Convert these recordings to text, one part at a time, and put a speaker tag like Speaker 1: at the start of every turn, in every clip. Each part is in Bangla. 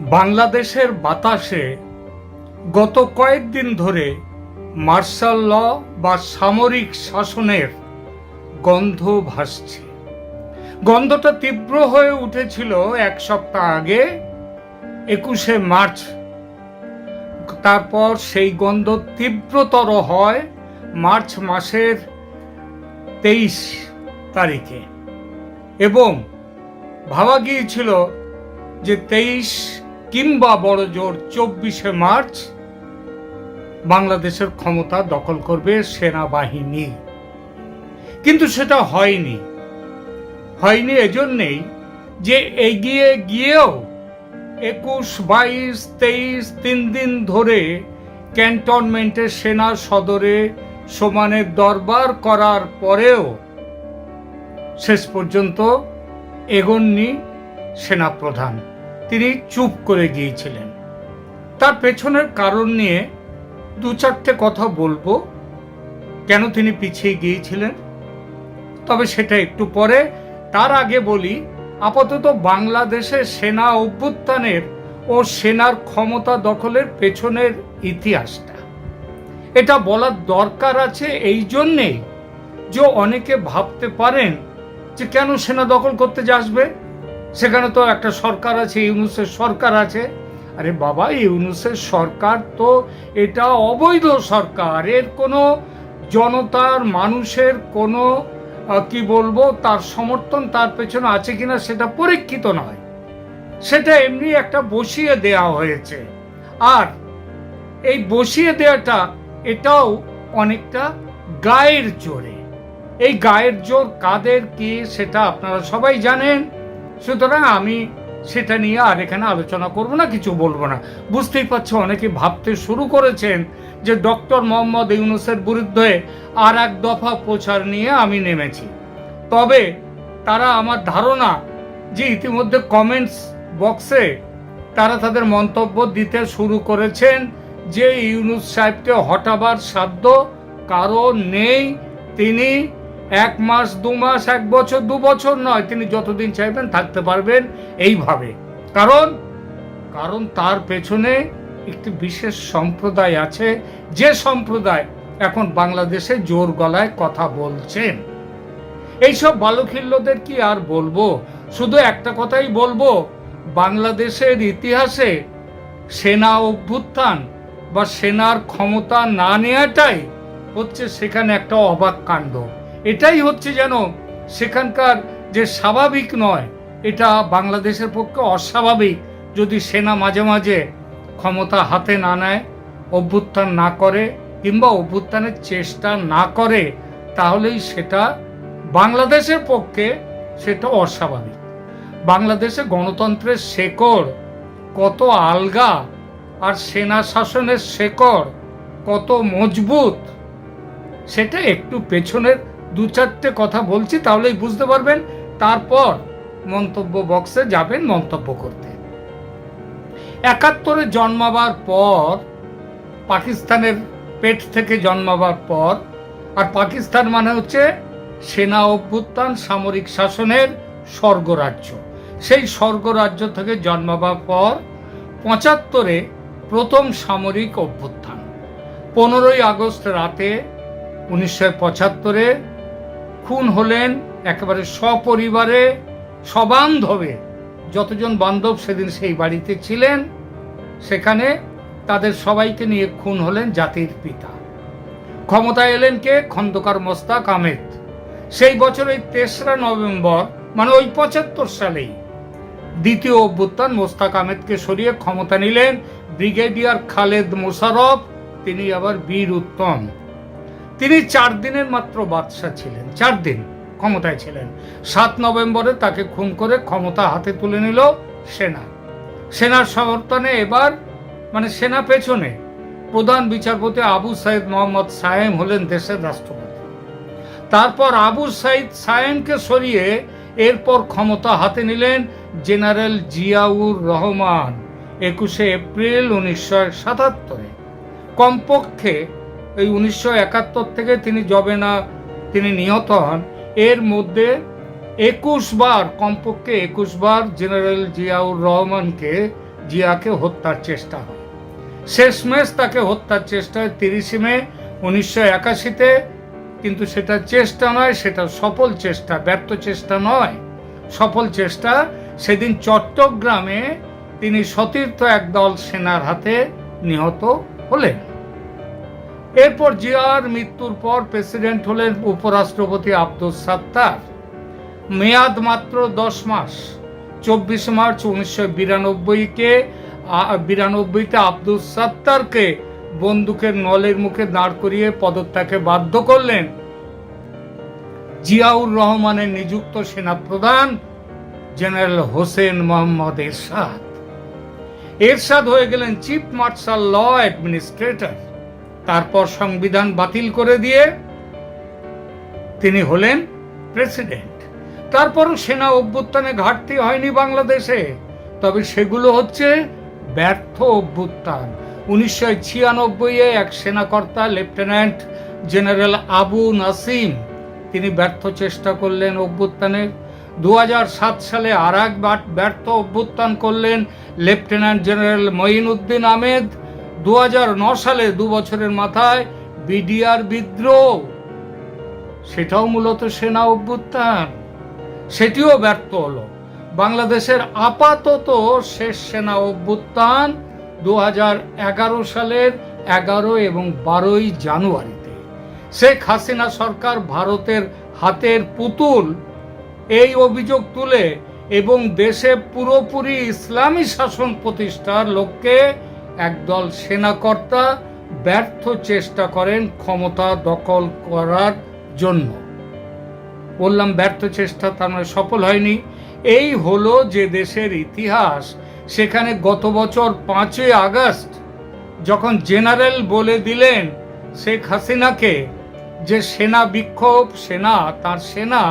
Speaker 1: বাংলাদেশের বাতাসে গত কয়েকদিন ধরে মার্শাল ল বা সামরিক শাসনের গন্ধ ভাসছে। গন্ধটা তীব্র হয়ে উঠেছিল এক সপ্তাহ আগে, একুশে মার্চ। তারপর সেই গন্ধ তীব্রতর হয় মার্চ মাসের তেইশ তারিখে। এবং ভাবা গিয়েছিল যে তেইশ কিংবা বড় জোর চব্বিশে মার্চ বাংলাদেশের ক্ষমতা দখল করবে সেনাবাহিনী। কিন্তু সেটা হয়নি। হয়নি এজন্যেই যে এগিয়ে গিয়েও একুশ, বাইশ, তেইশ, তিন দিন ধরে ক্যান্টনমেন্টের সেনা সদরে সমানের দরবার করার পরেও শেষ পর্যন্ত এগোননি সেনাপ্রধান। তিনি চুপ করে গিয়েছিলেন। তার পেছনের কারণ নিয়ে দু চারটে কথা বলব। কেন তিনি পিছিয়ে গিয়েছিলেন? তবে সেটা একটু পরে। তার আগে বলি, আপাতত বাংলাদেশের সেনা অভ্যুত্থানের ও সেনার ক্ষমতা দখলের পেছনের ইতিহাসটা। এটা বলার দরকার আছে এই জন্যেই যে অনেকে ভাবতে পারেন যে কেন সেনা দখল করতে আসবে। সেখানে তো একটা সরকার আছে, ইউনুসের সরকার আছে। আরে বাবা, ইউনুসের সরকার তো এটা অবৈধ সরকার। এর কোনো জনতার, মানুষের কোনো কি বলব, তার সমর্থন তার পেছনে আছে কিনা সেটা পরীক্ষিত নয়। সেটা এমনি একটা বসিয়ে দেয়া হয়েছে। আর এই বসিয়ে দেওয়াটা এটাও অনেকটা গায়ের জোরে। এই গায়ের জোর কাদের, কি সেটা আপনারা সবাই জানেন। সুতরাং আমি সেটা নিয়ে আর এখানে আলোচনা করব না, কিছু বলব না। বুঝতেই পারছ, অনেকে ভাবতে শুরু করেছেন যে ডক্টর মোহাম্মদ ইউনুসের বিরুদ্ধে আর এক দফা প্রচার নিয়ে আমি নেমেছি। তবে তারা আমার ধারণা যে ইতিমধ্যে কমেন্টস বক্সে তারা তাদের মন্তব্য দিতে শুরু করেছেন যে ইউনুস সাহেবকে হটাবার সাধ্য কারও নেই, তিনি এক মাস, দু মাস, এক বছর, দু বছর নয়, তিনি যতদিন চাইবেন থাকতে পারবেন এইভাবে। কারণ কারণ তার পেছনে একটি বিশেষ সম্প্রদায় আছে। যে সম্প্রদায় এখন বাংলাদেশে জোর গলায় কথা বলছেন। এইসব বালুখিল্যদের কি আর বলব? শুধু একটা কথাই বলব, বাংলাদেশের ইতিহাসে সেনা অভ্যুত্থান বা সেনার ক্ষমতা না নেওয়াটাই হচ্ছে সেখানে একটা অবাক কাণ্ড। এটাই হচ্ছে যেন সেখানকার যে স্বাভাবিক নয়, এটা বাংলাদেশের পক্ষে অস্বাভাবিক যদি সেনা মাঝে মাঝে ক্ষমতা হাতে না নেয়, অভ্যুত্থান না করে কিংবা অভ্যুত্থানের চেষ্টা না করে, তাহলেই সেটা বাংলাদেশের পক্ষে সেটা অস্বাভাবিক। বাংলাদেশে গণতন্ত্রের শেকড় কত আলগা আর সেনা শাসনের শেকড় কত মজবুত, সেটা একটু পেছনের দু চারটে কথা বলছি, তাহলেই বুঝতে পারবেন। তারপর মন্তব্য বক্সে যাবেন মন্তব্য করতে। একাত্তরে জন্মাবার পর, পাকিস্তানের পেট থেকে জন্মাবার পর, আর পাকিস্তান মানে হচ্ছে সেনা অভ্যুত্থান সামরিক শাসনের স্বর্গরাজ্য। সেই স্বর্গরাজ্য থেকে জন্মাবার পর, পঁচাত্তরে প্রথম সামরিক অভ্যুত্থান। পনেরোই আগস্ট রাতে উনিশশো পঁচাত্তরে খুন হলেন একেবারে সপরিবারে, সবান্ধবে। যতজন বান্ধব সেদিন সেই বাড়িতে ছিলেন, সেখানে তাদের সবাইকে নিয়ে খুন হলেন জাতির পিতা। ক্ষমতায় এলেন কে? খন্দকার মোস্তাক আহমেদ। সেই বছরের তেসরা নভেম্বর মানে ওই পঁচাত্তর সালেই দ্বিতীয় অভ্যুত্থান মোস্তাক আহমেদকে সরিয়ে ক্ষমতা নিলেন ব্রিগেডিয়ার খালেদ মোশারফ তিনি আবার বীর উত্তম। তিনি চার দিনের মাত্র বাদশাহ ছিলেন, চার দিন ক্ষমতায় ছিলেন। সাত নভেম্বরে তাকে খুন করে ক্ষমতা হাতে তুলে নিল সেনা। সেনার সমর্থনে এবার মানে সেনা পেছনে প্রধান বিচারপতি আবু সাইদ মোহাম্মদ সায়েম হলেন দেশের রাষ্ট্রপতি। তারপর আবু সাইদ সায়েমকে সরিয়ে এরপর ক্ষমতা হাতে নিলেন জেনারেল জিয়াউর রহমান, একুশে এপ্রিল উনিশশো সাতাত্তরে। কমপক্ষে এই উনিশশো একাত্তর থেকে তিনি যবে না, তিনি নিহত হন। এর মধ্যে একুশ বার, কমপক্ষে একুশ বার জেনারেল জিয়াউর রহমানকে জিয়াকে হত্যার চেষ্টা হয়। শেষমেশ তাকে হত্যার চেষ্টা হয় তিরিশে মে উনিশশো একাশিতে, কিন্তু সেটা চেষ্টা নয়, সেটা সফল চেষ্টা, ব্যর্থ চেষ্টা নয়। সফল চেষ্টা, সেদিন চট্টগ্রামে তিনি সতীর্থ একদল সেনার হাতে নিহত হলেন। এরপর জিয়ার মৃত্যুর পর প্রেসিডেন্ট হলেন উপরাষ্ট্রপতি আব্দুল সাত্তার। মেয়াদ মাত্র দশ মাস। চব্বিশ মার্চ উনিশশো বিরানব্বইকে বিরানব্বইতে আব্দুল সাত্তারকে বন্দুকের নলের মুখে দাঁড় করিয়ে পদত্যাগে বাধ্য করলেন জিয়াউর রহমানের নিযুক্ত সেনাপ্রধান জেনারেল হোসেন মোহাম্মদ এরশাদ। এরশাদ হয়ে গেলেন চিফ মার্শাল ল অ্যাডমিনিস্ট্রেটর। তারপর সংবিধান বাতিল করে দিয়ে তিনি হলেন প্রেসিডেন্ট। তারপরও সেনা অভ্যুত্থানে ঘাটতি হয়নি বাংলাদেশে, তবে সেগুলো হচ্ছে ব্যর্থ অভ্যুত্থান। উনিশশো ছিয়ানব্বই এক সেনাকর্তা, লেফটেন্যান্ট জেনারেল আবু নাসিম, তিনি ব্যর্থ চেষ্টা করলেন অভ্যুত্থানের। দু সালে আর এক ব্যর্থ অভ্যুত্থান করলেন লেফটেন্যান্ট জেনারেল মঈন উদ্দিন আহমেদ দু সালে দু বছরের মাথায় বিডিআর বিদ্রোহ। সেটাও মূলত সেনা অভ্যুত্থান। সেটিও ব্যর্থ হলো। বাংলাদেশের আপাতত শেষ সেনা অভ্যুত্থান দু হাজার এগারো সালের এগারো এবং বারোই জানুয়ারিতে। শেখ হাসিনা সরকার ভারতের হাতের পুতুল। এই অভিযোগ তুলে এবং দেশে পুরোপুরি ইসলামী শাসন প্রতিষ্ঠার লক্ষ্যে একদল সেনাকর্তা ব্যর্থ চেষ্টা করেন ক্ষমতা দখল করার জন্য। বললাম, ব্যর্থ চেষ্টা তার মানে সফল হয়নি। এই হলো যে দেশের ইতিহাস। সেখানে গত বছর পাঁচই আগস্ট যখন জেনারেল বলে দিলেন শেখ হাসিনাকে যে সেনা বিক্ষোভ, সেনা, তার সেনা,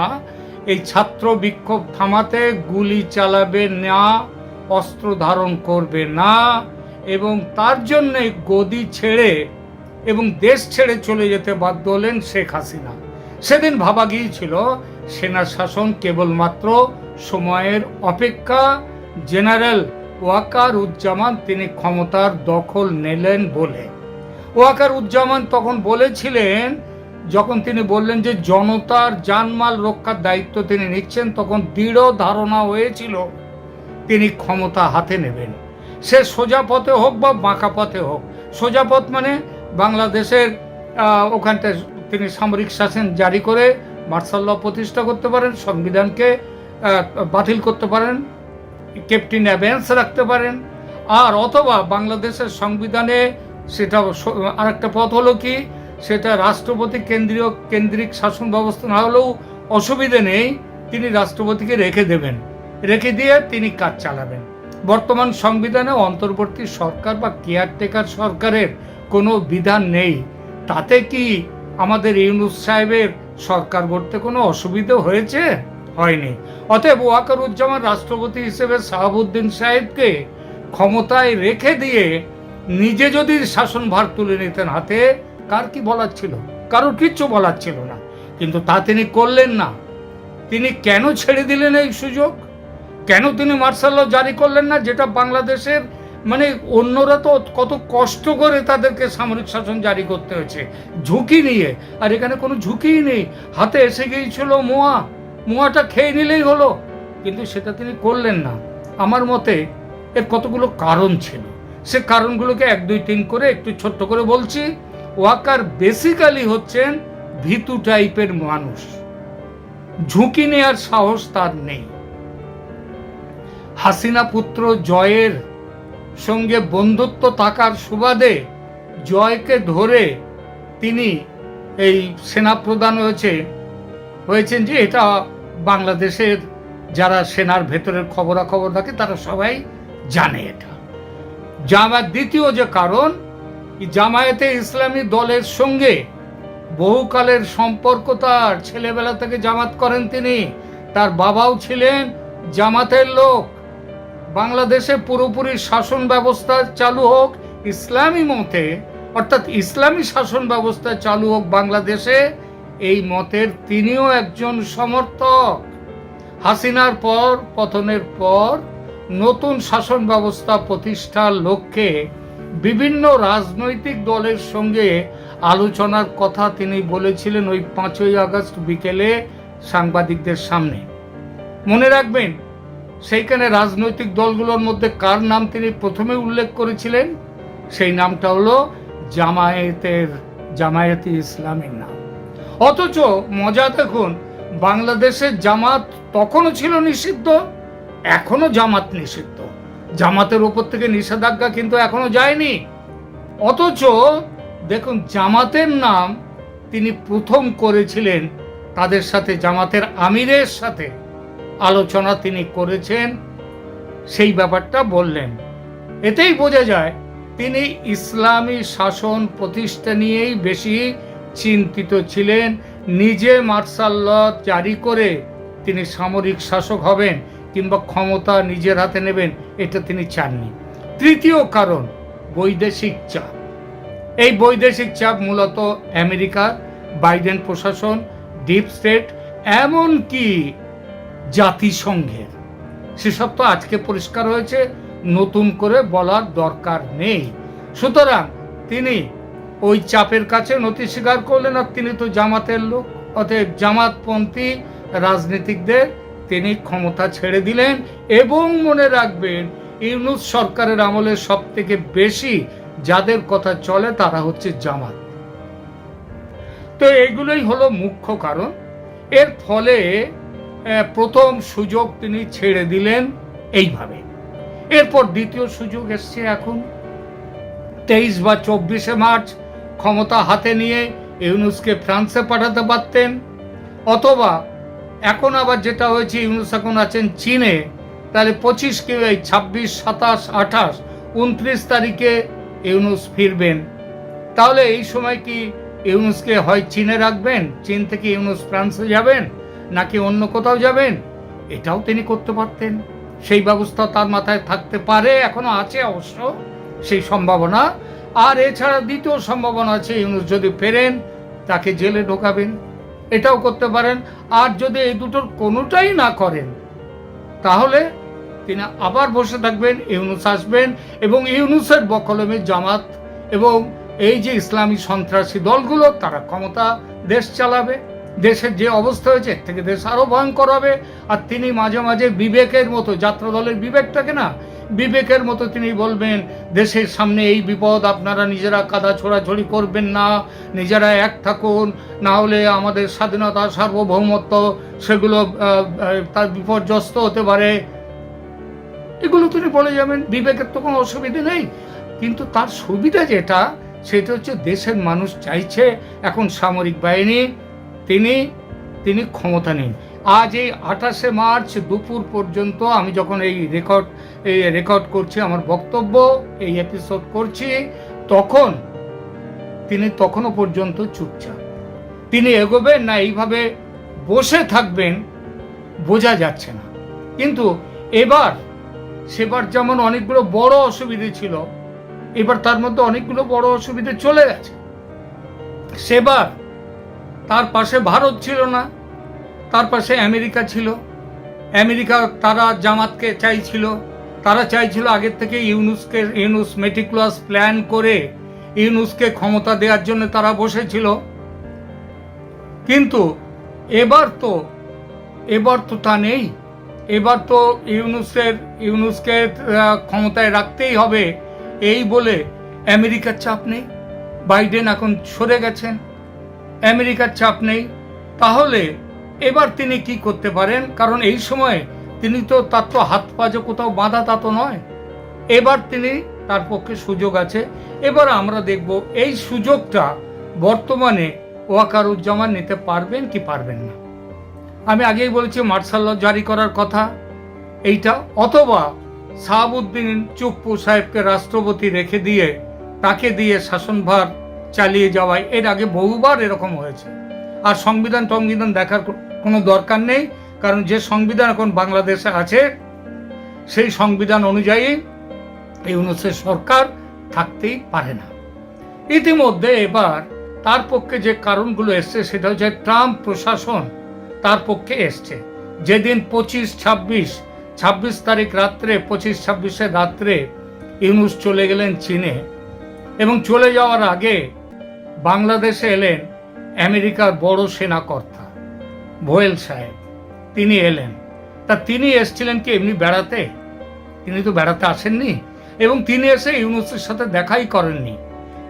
Speaker 1: এই ছাত্র বিক্ষোভ থামাতে গুলি চালাবে না, অস্ত্র ধারণ করবে না এবং তার জন্যে গদি ছেড়ে এবং দেশ ছেড়ে চলে যেতে বাধ্য হলেন শেখ হাসিনা। সেদিন ভাবা গিয়েছিল, সেনা শাসন কেবলমাত্র সময়ের অপেক্ষা। জেনারেল ওয়াকার উজ্জামান তিনি ক্ষমতার দখল নিলেন বলে। ওয়াকার উজ্জামান তখন বলেছিলেন, যখন তিনি বললেন যে জনতার জানমাল রক্ষার দায়িত্ব তিনি নিচ্ছেন, তখন দৃঢ় ধারণা হয়েছিল, তিনি ক্ষমতা হাতে নেবেন। সে সোজা পথে হোক বা বাঁকা পথে হোক। সোজা পথ মানে বাংলাদেশের ওখানটায় তিনি সামরিক শাসন জারি করে মার্শাল ল প্রতিষ্ঠা করতে পারেন, সংবিধানকে বাতিল করতে পারেন, ক্যাপ্টেন অ্যাভেন্স রাখতে পারেন। আর অথবা বাংলাদেশের সংবিধানে সেটা আরেকটা পথ হলো কি, সেটা রাষ্ট্রপতি কেন্দ্রীয়, কেন্দ্রিক শাসন ব্যবস্থা না হলেও অসুবিধে নেই, তিনি রাষ্ট্রপতিকে রেখে দেবেন। রেখে দিয়ে তিনি কাজ চালাবেন। বর্তমান সংবিধানে অন্তর্বর্তী সরকার বা কেয়ারটেকার সরকারের কোনো বিধান নেই। তাতে কি আমাদের ইউনুস সাহেবের সরকার গড়তে কোনো অসুবিধে হয়েছে? হয়নি। অতএব ওয়াকারুজ্জামান রাষ্ট্রপতি হিসেবে শাহাবুদ্দিন সাহেবকে ক্ষমতায় রেখে দিয়ে নিজে যদি শাসনভার তুলে নিতেন হাতে, কার কি বলার ছিল? কারোর কিচ্ছু বলার ছিল না। কিন্তু তা তিনি করলেন না। তিনি কেন ছেড়ে দিলেন এই সুযোগ? কেন তিনি মার্শাল ল জারি করলেন না? যেটা বাংলাদেশের মানে অন্যরা তো কত কষ্ট করে তাদেরকে সামরিক শাসন জারি করতে হয়েছে। ঝুঁকি নিয়ে। আর এখানে কোনো ঝুঁকিই নেই। হাতে এসে গিয়েছিল মোয়া। মোয়াটা খেয়ে নিলেই হলো। কিন্তু সেটা তিনি করলেন না। আমার মতে এর কতগুলো কারণ ছিল। সে কারণগুলোকে এক, দুই, তিন করে একটু ছোট্ট করে বলছি। ওয়াকার বেসিক্যালি হচ্ছেন ভীতু টাইপের মানুষ। ঝুঁকি নেওয়ার সাহস তার নেই। হাসিনা পুত্র জয়ের সঙ্গে বন্ধুত্ব থাকার সুবাদে জয়কে ধরে তিনি এই সেনা প্রধান হয়েছে, হয়েছেন যে এটা বাংলাদেশের যারা সেনার ভেতরের খবরাখবর থাকে, তারা সবাই জানে এটা। জামাত দ্বিতীয় যে কারণ জামায়াতে ইসলামী দলের সঙ্গে বহুকালের সম্পর্ক তার। ছেলেবেলা থেকে জামাত করেন তিনি। তার বাবাও ছিলেন জামাতের লোক। বাংলাদেশে পুরোপুরি শাসন ব্যবস্থা চালু হোক, ইসলামী মতে, অর্থাৎ ইসলামী শাসন ব্যবস্থা চালু হোক বাংলাদেশে, এই মতের তিনিও একজন সমর্থক। হাসিনার পর, পতনের পর, নতুন শাসন ব্যবস্থা প্রতিষ্ঠার লক্ষ্যে বিভিন্ন রাজনৈতিক দলের সঙ্গে আলোচনার কথা তিনি বলেছিলেন ওই পাঁচই আগস্ট বিকেলে সাংবাদিকদের সামনে। মনে রাখবেন সেইখানে রাজনৈতিক দলগুলোর মধ্যে কার নাম তিনি প্রথমে উল্লেখ করেছিলেন? সেই নামটা হলো জামায়াতের, জামায়াতি ইসলামের নাম। অথচ মজা দেখুন বাংলাদেশের জামাত তখনও ছিল নিষিদ্ধ এখনও জামাত নিষিদ্ধ। জামাতের ওপর থেকে নিষেধাজ্ঞা কিন্তু এখনও যায়নি। অথচ দেখুন, জামাতের নাম তিনি প্রথম করেছিলেন তাদের সাথে, জামাতের আমিরের সাথে। আলোচনা তিনি করেছেন, সেই ব্যাপারটা বললেন। এতেই বোঝা যায়, তিনি ইসলামী শাসন প্রতিষ্ঠা নিয়েই বেশি চিন্তিত ছিলেন। নিজে মার্শাল জারি করে তিনি সামরিক শাসক হবেন কিংবা ক্ষমতা নিজের হাতে নেবেন, এটা তিনি চাননি। তৃতীয় কারণ, বৈদেশিক চাপ। এই বৈদেশিক চাপ মূলত আমেরিকা, বাইডেন প্রশাসন, ডিপ স্টেট, এমনকি জাতিসংঘের। সেসব তো আজকে পরিষ্কার হয়েছে, নতুন করে বলার দরকার নেই। সুতরাং তিনি ওই চাপের কাছে নথি স্বীকার করলেন আর তিনি তো জামাতের লোক, অতএব জামাতপন্থী রাজনীতিকদের তিনি ক্ষমতা ছেড়ে দিলেন এবং মনে রাখবেন ইউনুস সরকারের আমলে সব থেকে বেশি যাদের কথা চলে তারা হচ্ছে জামাত। তো এগুলোই হলো মুখ্য কারণ। এর ফলে প্রথম সুযোগ তিনি ছেড়ে দিলেন এইভাবে। এরপর দ্বিতীয় সুযোগ এসছে এখন। তেইশ বা চব্বিশে মার্চ ক্ষমতা হাতে নিয়ে ইউনুসকে ফ্রান্সে পাঠাতে পারতেন, অথবা এখন আবার যেটা হয়েছে, ইউনুস এখন আছেন চীনে, তাহলে পঁচিশ কে এই ছাব্বিশ, সাতাশ, আঠাশ, উনত্রিশ তারিখে ইউনুস ফিরবেন। তাহলে এই সময় কি ইউনুসকে হয় চীনে রাখবেন, চীন থেকে ইউনুস ফ্রান্সে যাবেন? নাকি অন্য কোথাও যাবেন? এটাও তিনি করতে পারতেন। সেই ব্যবস্থা তার মাথায় থাকতে পারে, এখনও আছে অবশ্য সেই সম্ভাবনা। আর এছাড়া দ্বিতীয় সম্ভাবনা আছে, ইউনুস যদি ফেরেন, তাকে জেলে ঢোকাবেন। এটাও করতে পারেন। আর যদি এই দুটোর কোনোটাই না করেন, তাহলে তিনি আবার বসে থাকবেন, ইউনুস আসবেন এবং ইউনুসের বকলমে জামাত এবং এই যে ইসলামী সন্ত্রাসী দলগুলো, তারা ক্ষমতা দেশ চালাবে। দেশের যে অবস্থা হয়েছে, এর থেকে দেশ আরও ভয়ঙ্কর হবে। আর তিনি মাঝে মাঝে বিবেকের মতো যাত্রা দলের বিবেকটাকে না, বিবেকের মতো তিনি বলবেন, দেশের সামনে এই বিপদ আপনারা নিজেরা কাদা ছোড়াছড়ি করবেন না, নিজেরা এক থাকুন। না হলে আমাদের স্বাধীনতা, সার্বভৌমত্ব, সেগুলো তার বিপর্যস্ত হতে পারে। এগুলো তিনি বলে যাবেন, বিবেকের তো কোনো অসুবিধে নেই। কিন্তু তার সুবিধা যেটা, সেটা হচ্ছে দেশের মানুষ চাইছে এখন সামরিক বাহিনী তিনি তিনি ক্ষমতা নিন। আজ এই আঠাশে মার্চ দুপুর পর্যন্ত আমি যখন এই রেকর্ড এই রেকর্ড করছি, আমার বক্তব্য, এই এপিসোড করছি, তখন, তিনি তখনও পর্যন্ত চুপচাপ। তিনি এগোবেন না, এইভাবে বসে থাকবেন, বোঝা যাচ্ছে না। কিন্তু এবার, সেবার যেমন অনেকগুলো বড় অসুবিধে ছিল, এবার তার মধ্যে অনেকগুলো বড় অসুবিধে চলে গেছে। সেবার তার পাশে ভারত ছিল না, তার পাশে আমেরিকা ছিল। আমেরিকা তারা জামাতকে চাইছিল, তারা চাইছিল আগের থেকে ইউনুসকে, ইউনুস মেটিকুলাস প্ল্যান করে ইউনুসকে ক্ষমতা দেওয়ার জন্য তারা বসেছিল। কিন্তু এবার তো এবার তো তা নেই। এবার তো ইউনুসের, ইউনুসকে ক্ষমতায় রাখতেই হবে, এই বলে আমেরিকার চাপ নেই। বাইডেন এখন সরে গেছেন। আমেরিকার চাপ নেই। তাহলে এবার তিনি কি করতে পারেন? কারণ এই সময় তিনি তো, তার তো হাত পা যে কোথাও বাঁধা, তা তো নয়। এবার তিনি তার পক্ষে সুযোগ আছে। এবার আমরা দেখব, এই সুযোগটা বর্তমানে ওয়াকারুজ্জামান নিতে পারবেন কি পারবেন না। আমি আগেই বলেছি, মার্শাল ল জারি করার কথা। এইটা অথবা সাহাবুদ্দিন চুপ্পু সাহেবকে রাষ্ট্রপতি রেখে দিয়ে, তাকে দিয়ে শাসনভার চালিয়ে যাওয়ায়। এর আগে বহুবার এরকম হয়েছে। আর সংবিধান টংবিধান দেখার কোনো দরকার নেই। কারণ যে সংবিধান এখন বাংলাদেশে আছে, সেই সংবিধান অনুযায়ী এই ইউনুসের সরকার থাকতেই পারে না। ইতিমধ্যে এবার তার পক্ষে যে কারণগুলো এসছে, সেটা হচ্ছে ট্রাম্প প্রশাসন তার পক্ষে এসছে। যেদিন পঁচিশ ছাব্বিশ ছাব্বিশ তারিখ রাত্রে, পঁচিশ ছাব্বিশে রাত্রে ইউনুস চলে গেলেন চীনে এবং চলে যাওয়ার আগে বাংলাদেশে এলেন আমেরিকার বড় সেনাকর্তা। ভোয়েল সাহেব, তিনি এলেন। তা তিনি এসছিলেন কি এমনি বেড়াতে? তিনি তো বেড়াতে আসেননি এবং তিনি এসে ইউনুসের সাথে দেখাই করেননি।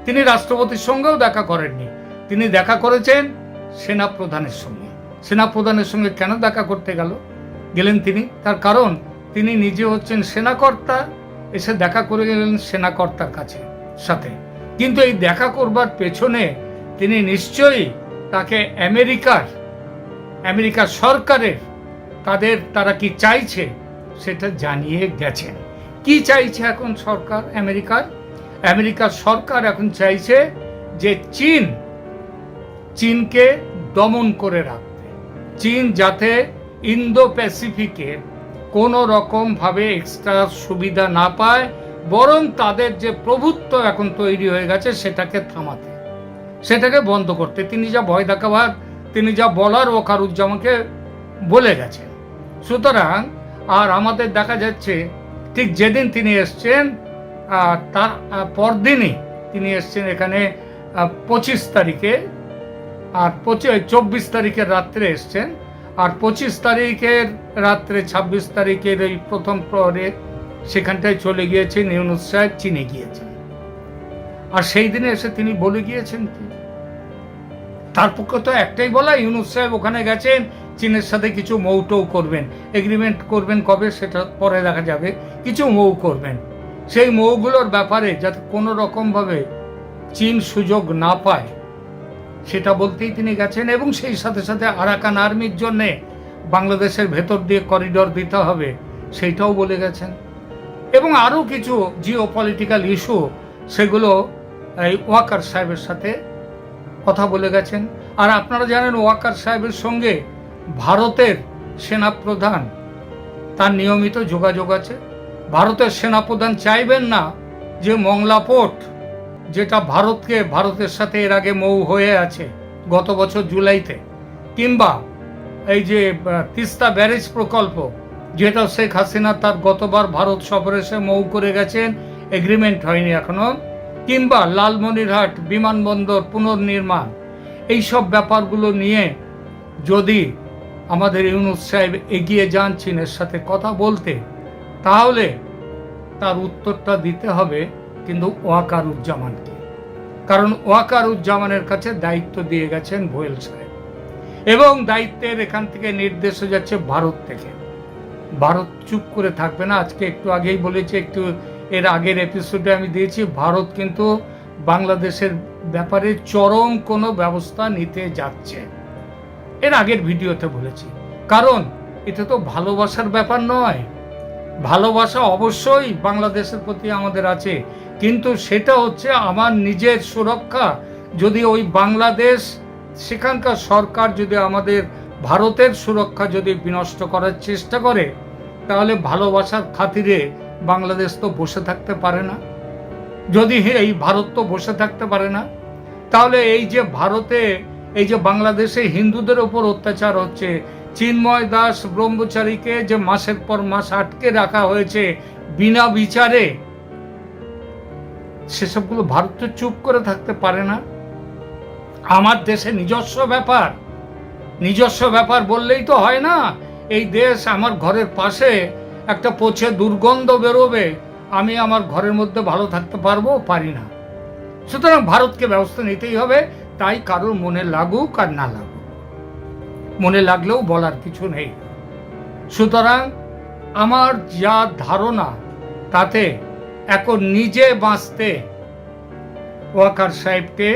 Speaker 1: তিনি রাষ্ট্রপতির সঙ্গেও দেখা করেননি। তিনি দেখা করেছেন সেনা প্রধানের সঙ্গে। সেনা প্রধানের সঙ্গে কেন দেখা করতে গেল? গেলেন তিনি। তার কারণ, তিনি নিজে হচ্ছেন সেনাকর্তা, এসে দেখা করে গেলেন সেনাকর্তার কাছে, সাথে। কিন্তু এই দেখা করবার পেছনে তিনি নিশ্চয়ই তাকে আমেরিকার আমেরিকা সরকারের তাদের তারা কি চাইছে সেটা জানিয়ে গেছেন। কি চাইছে এখন সরকার আমেরিকার? আমেরিকার সরকার এখন চাইছে যে চীন, চীনকে দমন করে রাখতে। চীন যাতে ইন্দো প্যাসিফিকে কোনো রকমভাবে এক্সট্রা সুবিধা না পায় বরং তাদের যে প্রভুত্ব এখন তৈরি হয়ে গেছে সেটাকে থামাতে, সেটাকে বন্ধ করতে। তিনি যা ভয় দেখাবার, তিনি যা বলার ওকারুজ্জামানকে বলে গেছেন। সুতরাং আর আমাদের দেখা যাচ্ছে, ঠিক যেদিন তিনি এসছেন তার পরদিনই তিনি এসছেন এখানে পঁচিশ তারিখে, আর পঁচিশ চব্বিশ তারিখের রাত্রে এসছেন। আর পঁচিশ তারিখের রাত্রে ছাব্বিশ তারিখের এই প্রথম প্রহরে সেখানটায় চলে গিয়েছেন, ইউনুস সাহেব চীনে আর সেই দিনে এসে তিনি বলে গিয়েছেন কি? তার পক্ষে তো একটাই বলা, ইউনুস সাহেব ওখানে গেছেন, চীনের সাথে কিছু মৌটৌ করবেন। এগ্রিমেন্ট করবেন কবে সেটা পরে দেখা যাবে। কিছু মৌ করবেন। সেই মৌগুলোর ব্যাপারে যাতে কোনো রকমভাবে চীন সুযোগ না পায়, সেটা বলতেই তিনি গেছেন এবং সেই সাথে সাথে আরাকান আর্মির জন্যে বাংলাদেশের ভেতর দিয়ে করিডর দিতে হবে, সেইটাও বলে গেছেন। এবং আরও কিছু জিও পলিটিক্যাল ইস্যু সেগুলো এই ওয়াকার সাহেবের সাথে কথা বলে গেছেন। আর আপনারা জানেন, ওয়াকার সাহেবের সঙ্গে ভারতের সেনাপ্রধান, তার নিয়মিত যোগাযোগ আছে। ভারতের সেনাপ্রধান চাইবেন না যে মংলা পোর্ট যেটা ভারতকে, ভারতের সাথে এর আগে মৌ হয়ে আছে গত বছর জুলাইতে, কিংবা এই যে তিস্তা ব্যারেজ প্রকল্প যেটা শেখ হাসিনা তার গতবার ভারত সফরে এসে মৌ করে গেছেন এগ্রিমেন্ট হয়নি এখনও। কিংবা লালমনিরহাট বিমানবন্দর পুনর্নির্মাণ, এইসব ব্যাপারগুলো নিয়ে যদি আমাদের ইউনুস সাহেব এগিয়ে যান চীনের সাথে কথা বলতে, তাহলে তার উত্তরটা দিতে হবে কিন্তু ওয়াকারুজ্জামানকে। কারণ ওয়াকারুজ্জামানের কাছে দায়িত্ব দিয়ে গেছেন ভোয়েল সাহেব। এবং দায়িত্বের এখান থেকে নির্দেশ যাচ্ছে ভারত থেকে। ভারত চুপ করে থাকবে না। আজকে একটু আগেই বলেছি, একটু এর আগের এপিসোডে আমি দিয়েছি, ভারত কিন্তু বাংলাদেশের ব্যাপারে চরম কোনো ব্যবস্থা নিতে যাচ্ছে। এর আগের ভিডিওতে বলেছি, কারণ এটা তো ভালোবাসার ব্যাপার নয়। ভালোবাসা অবশ্যই বাংলাদেশের প্রতি আমাদের আছে, কিন্তু সেটা হচ্ছে আমার নিজের সুরক্ষা। যদি ওই বাংলাদেশ, সেখানকার সরকার যদি আমাদের ভারতের সুরক্ষা যদি বিনষ্ট করার চেষ্টা করে, তাহলে ভালোবাসার খাতিরে বাংলাদেশ তো বসে থাকতে পারে না। যদি এই ভারত তো বসে থাকতে পারে না, তাহলে এই যে ভারতে, এই যে বাংলাদেশে হিন্দুদের ওপর অত্যাচার হচ্ছে, চিন্ময় দাস ব্রহ্মচারীকে যে মাসের পর মাস আটকে রাখা হয়েছে বিনা বিচারে, সেসবগুলো ভারত তো চুপ করে থাকতে পারে না। আমার দেশে নিজস্ব ব্যাপার। নিজস্ব ব্যাপার বললেই তো হয় না। এই দেশ আমার ঘরের পাশে একটা পচে দুর্গন্ধ বেরোবে, আমি আমার ঘরের মধ্যে ভালো থাকতে পারব, পারি না। সুতরাং ভারতকে ব্যবস্থা নিতেই হবে, তাই কারোর মনে লাগুক আর না লাগুক। মনে লাগলেও বলার কিছু নেই। সুতরাং আমার যা ধারণা, তাতে এখন নিজে বাঁচতে ওয়াকার সাহেবকে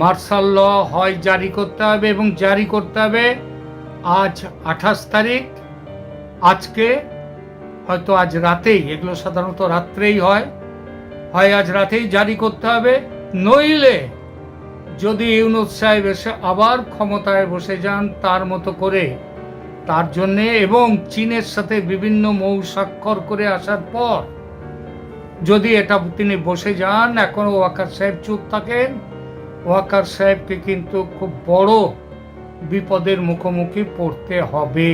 Speaker 1: মার্শাল ল হয় জারি করতে হবে এবং জারি করতে হবে আজ আঠাশ তারিখ। আজকে হয়তো আজ রাতেই, এগুলো সাধারণত রাত্রেই হয়। হয় আজ রাতেই জারি করতে হবে। নইলে যদি ইউনুস সাহেব এসে আবার ক্ষমতায় বসে যান তার মতো করে, তার জন্যে এবং চীনের সাথে বিভিন্ন মৌ স্বাক্ষর করে আসার পর যদি এটা তিনি বসে যান, এখনও ওয়াকার সাহেব চুপ থাকেন ওয়াকার সাহেবকে কিন্তু খুব বড় বিপদের মুখোমুখি পড়তে হবে।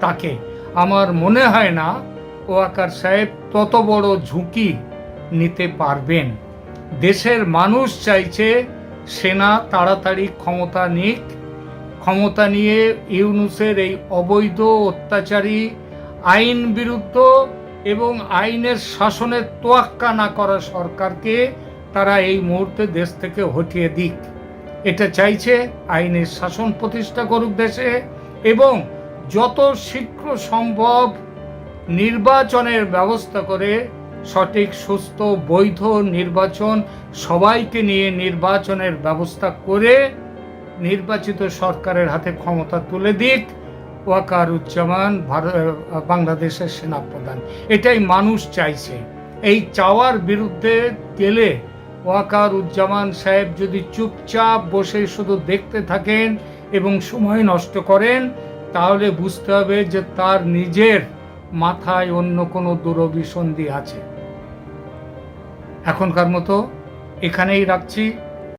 Speaker 1: তাকে আমার মনে হয় না ওয়াকার সাহেব তত বড় ঝুঁকি নিতে পারবেন। দেশের মানুষ চাইছে সেনা তাড়াতাড়ি ক্ষমতা নিক, ক্ষমতা নিয়ে ইউনুসের এই অবৈধ অত্যাচারী আইন বিরুদ্ধ এবং আইনের শাসনের তোয়াক্কা না করা সরকারকে তারা এই মুহূর্তে দেশ থেকে হটিয়ে দিক। এটা চাইছে আইনের শাসন প্রতিষ্ঠা করুক দেশে এবং যত শীঘ্র সম্ভব নির্বাচনের ব্যবস্থা করে সঠিক, সুস্থ, বৈধ নির্বাচন সবাইকে নিয়ে নির্বাচনের ব্যবস্থা করে নির্বাচিত সরকারের হাতে ক্ষমতা তুলে দিক ওয়াকারুজ্জামান ভারত বাংলাদেশের সেনাপ্রধান। এটাই মানুষ চাইছে। এই চাওয়ার বিরুদ্ধে গেলে ওয়াকারুজ্জামান সাহেব যদি চুপচাপ বসে শুধু দেখতে থাকেন এবং সময় নষ্ট করেন, তাহলে বুঝতে হবে যে তার নিজের মাথায় অন্য কোনো দুরভিসন্ধি আছে। এখনকার মতো এখানেই রাখছি।